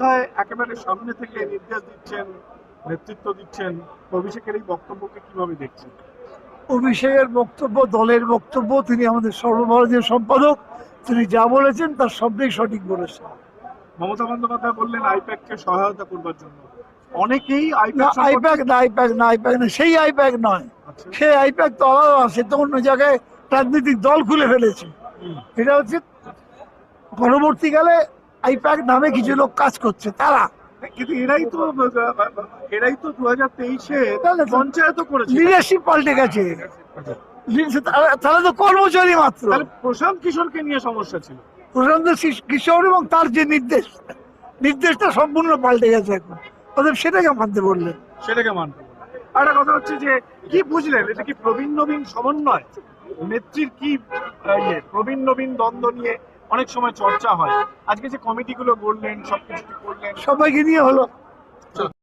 কোথায় একেবারে সামনে থেকে নির্দেশ দিচ্ছেন নেতৃত্ব দিচ্ছেন। অভিষেকের এই বক্তব্যকে কীভাবে দেখছেন? অভিষেকের বক্তব্য দলের বক্তব্য তিনি আমাদের সর্বভারতীয় সম্পাদক। তিনি যা বলেছেন তার শব্দেই সঠিক বলেছেন। মমতা বন্দ্যোপাধ্যায় বললেন আইপ্যাককে সহায়তা করবার জন্য। অনেকেই আইপ্যাক আইপ্যাক না আইপ্যাক না আইপ্যাক না সেই আইপ্যাক নয়। আচ্ছা। সেই আইপ্যাক তো আলাদা সে তো অন্য জায়গায় রাজনৈতিক দল খুলে ফেলেছে। এটা হচ্ছে পরবর্তীকালে আইপ্যাক নামে কিছু লোক কাজ করছে তারা। কিন্তু এরাই তো এরাই তো দু হাজার তেইশে পঞ্চায়েত করেছে। লিডারশিপ পাল্টে গেছে। তো কর্মচারী মাত্র। প্রশান্ত কিশোরকে নিয়ে সমস্যা ছিল। প্রশান্ত কিশোর এবং তার যে নির্দেশ নির্দেশটা সম্পূর্ণ পাল্টে গেছে এখন। অতএব সেটাকে মানতে বললেন। সেটাকে মানতে আর একটা কথা হচ্ছে যে কি বুঝলেন? এটা কি প্রবীণ নবীন সমন্বয়? নেত্রীর কি ইয়ে প্রবীণ নবীন দ্বন্দ্ব নিয়ে অনেক সময় চর্চা হয়। আজকে যে কমিটিগুলো গড়লেন সবকিছু করলেন? সবাইকে নিয়ে হলো।